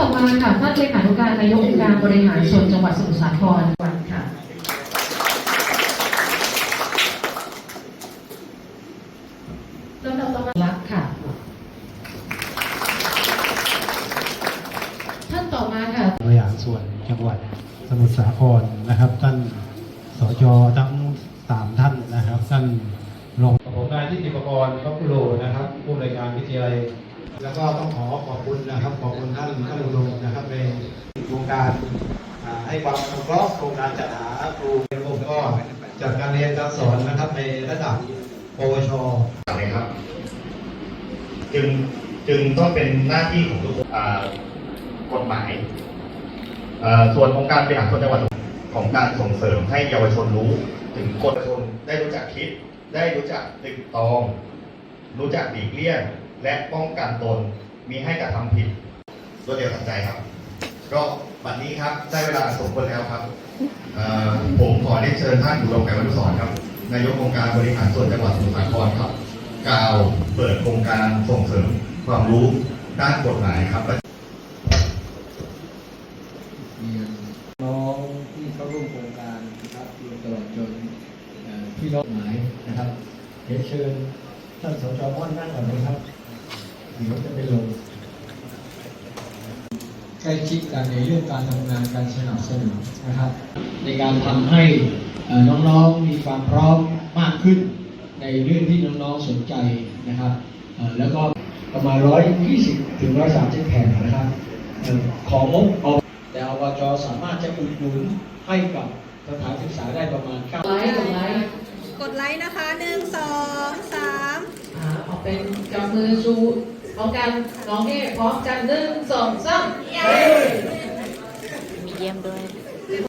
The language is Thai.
ต่อมาค่ะท่านเลขานุการนายกองค์การบริหารส่วนจังหวัดสมุทรสาครวันค่ะลำดับต่อมารับค่ะ ท่านต่อมาค่ะ บริหารส่วนจังหวัดสมุทรสาครนะครับ ท่านสจทั้งสามท่านนะครับ ท่านรองผมนายทิติปกรณ์พักคุโลนะครับผู้อำนวยการวิทยาลัย แล้วก็ต้องขอขอบคุณนะครับขอบคุณท่านท่านอุดมนะครับในโครงการให้ความอนุเคราะห์โครงการจัดหาครูในผมก็จัดการเรียนการสอนนะครับในระดับปวชเลยครับ จึงจึงต้องเป็นหน้าที่ของทุกกฎหมายส่วนองค์การบริหารส่วนจังหวัดของการส่งเสริมให้เยาวชนรู้ ถึงกฎเยาวชนได้รู้จักคิด ได้รู้จักตรึกตอง รู้จักหลีกเลี่ยง และป้องกันตนมีให้กระทำผิดรวดเร็วทันใจครับ ก็บัดนี้ครับได้เวลาสมควรแล้วครับเอ่อผมขอเรียนเชิญท่านอยู่รงไกรวรรณุสรครับ นายกองค์การบริหารส่วนจังหวัดสมุทรสาครครับ กล่าวเปิดโครงการส่งเสริมความรู้ด้านกฎหมายครับเรียนน้องที่เข้าร่วมโครงการนะครับรวมตลอดจนเอ่อพี่น้องหมายนะครับเดี๋ยวเชิญ ท่านสจม่อนนั่งก่อนนะครับเดี๋ยวจะไปลงใกล้ชิดกันในเรื่องการทำงานการสนับสนุนนะครับ ในการทำให้น้องๆมีความพร้อมมากขึ้น ในเรื่องที่น้องๆสนใจนะครับแล้วก็ประมาณ 120 ถึง 130แผ่นนะครับเอ่อของงบออกแต่อบจสามารถจะอุดหนุนให้กับสถานศึกษาได้ประมาณ9ไลค์กดไลค์ กดไลค์นะคะหนึ่งสองสามอ่าออกเป็นกำมือชูพร้อมกันน้องเฮ้พร้อมกันหนึ่งสองสามมีเยี่ยมด้วยข